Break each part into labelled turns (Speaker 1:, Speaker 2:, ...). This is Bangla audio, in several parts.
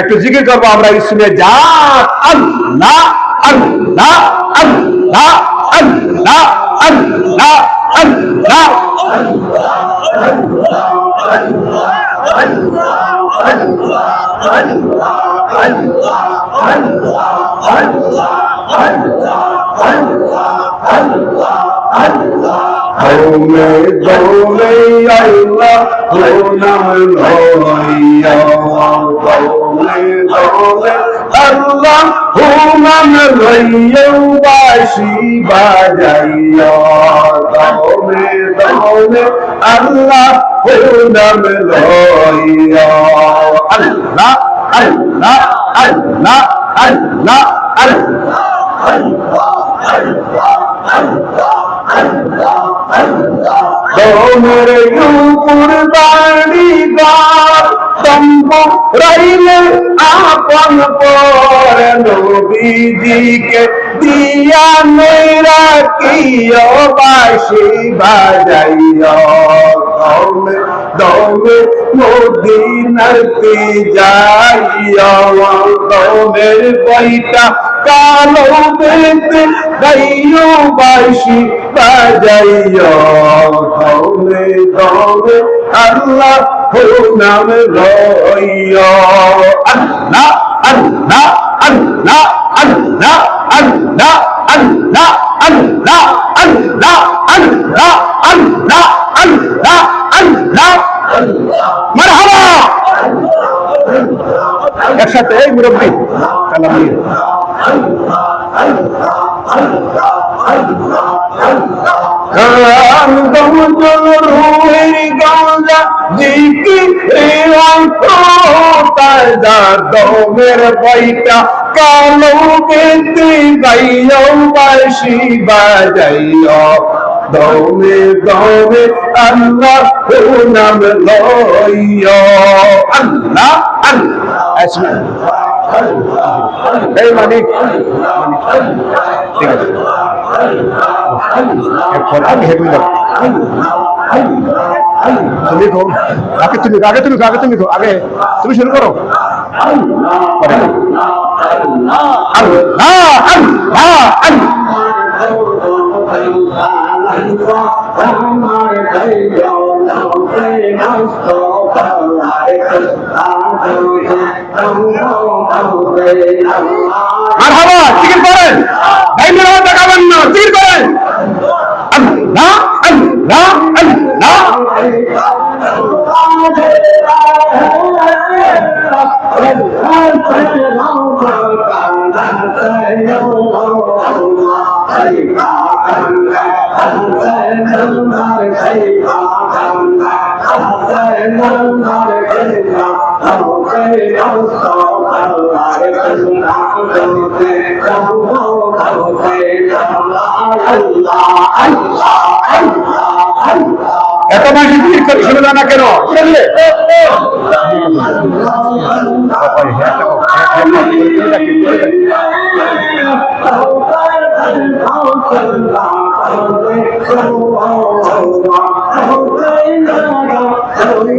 Speaker 1: একটু জিকির করব আমরা ইসমে যা আল্লাহ আল্লাহ আল্লাহ আল্লাহ আল্লাহ আল্লাহ দৌলে দৌলে আল্লাহ দৌলে আল্লাহ নাম লইয়া বাসি বাজাইয়া দৌলে দৌলে আল্লাহ নাম লইয়া আল্লাহ আল্লাহ আল্লাহ আল্লাহ আল্লাহ তোমর উপর বাড়ি তম্ব রইলে আপন পর নবীজিকে দিয়া মেরা কিয় বাসি বাজাইয়? দমে দমে মদিনাতে যাইয়া দমের বইটা কালো বেতে গাইও বাসি বাজাইয়া। দমে দমে আল্লাহ নাম আল্লাহ আল্লাহ আল্লাহ আল্লাহ আল্লাহ আল্লাহ আল্লাহ আল্লাহ আল্লাহ আল্লাহ আল্লাহ আল্লাহ মারহাবা একসাথে এই মুরব্বী কালাম নিয়ে দমের বইটা কালো বেতে গাইও বাসি বাজাইও দমে দমে আল্লাহ নাম লইও আল্লাহ আল্লাহ। এই মালিক। ঠিক আছে। এরপর আগে হেঁটে যাও তুমি তো আগে তুমি আগে তুমি আগে তুমি আগে তুমি শুরু করো। আল্লাহ। আর হাওয়া জিকির করেন। ভাইদের হাত দেখাবেন না জিকির করেন। না না না। Thank. এত বেশি জিকির করে শুনবে না কেন? শুনলে? মাশাআল্লাহ Allah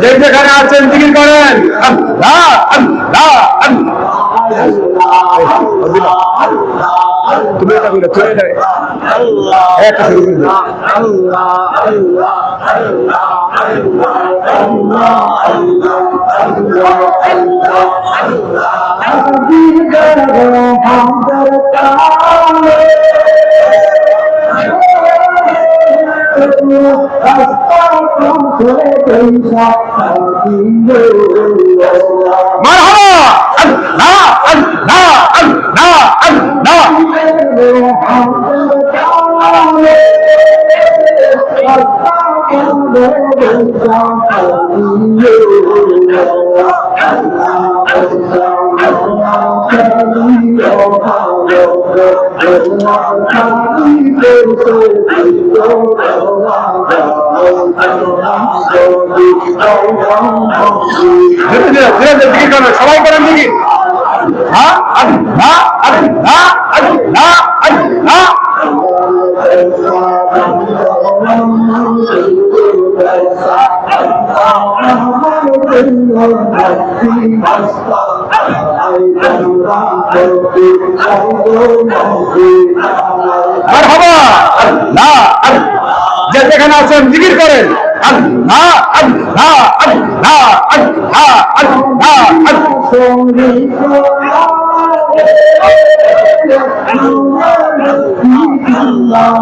Speaker 1: যে যেখানে আছেন জিকির করেন। আল্লাহ আল্লাহ আল্লাহ।
Speaker 2: তুমি এটা করে তুমি এটা একটা শুরু করে দাও ধীরে ধীরে ধীরে ধীরে দিকে করেন সবাই করেন দিকে হ্যাঁ আল্লাহ আল্লাহ আল্লাহ আল্লাহ মারহাবা আল্লাহ।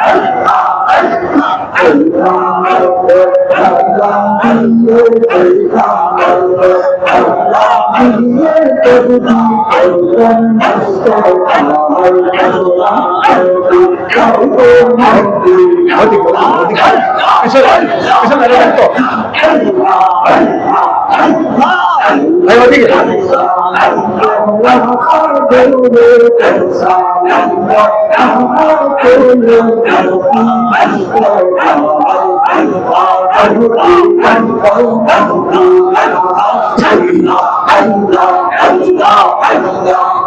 Speaker 2: আল্লাহ এসব এসব Allah Allah Allah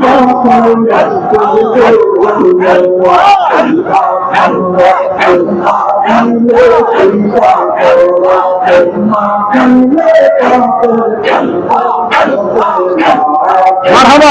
Speaker 2: যে যেখানে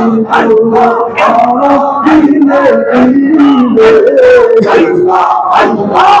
Speaker 2: আল্লাহ আল্লাহ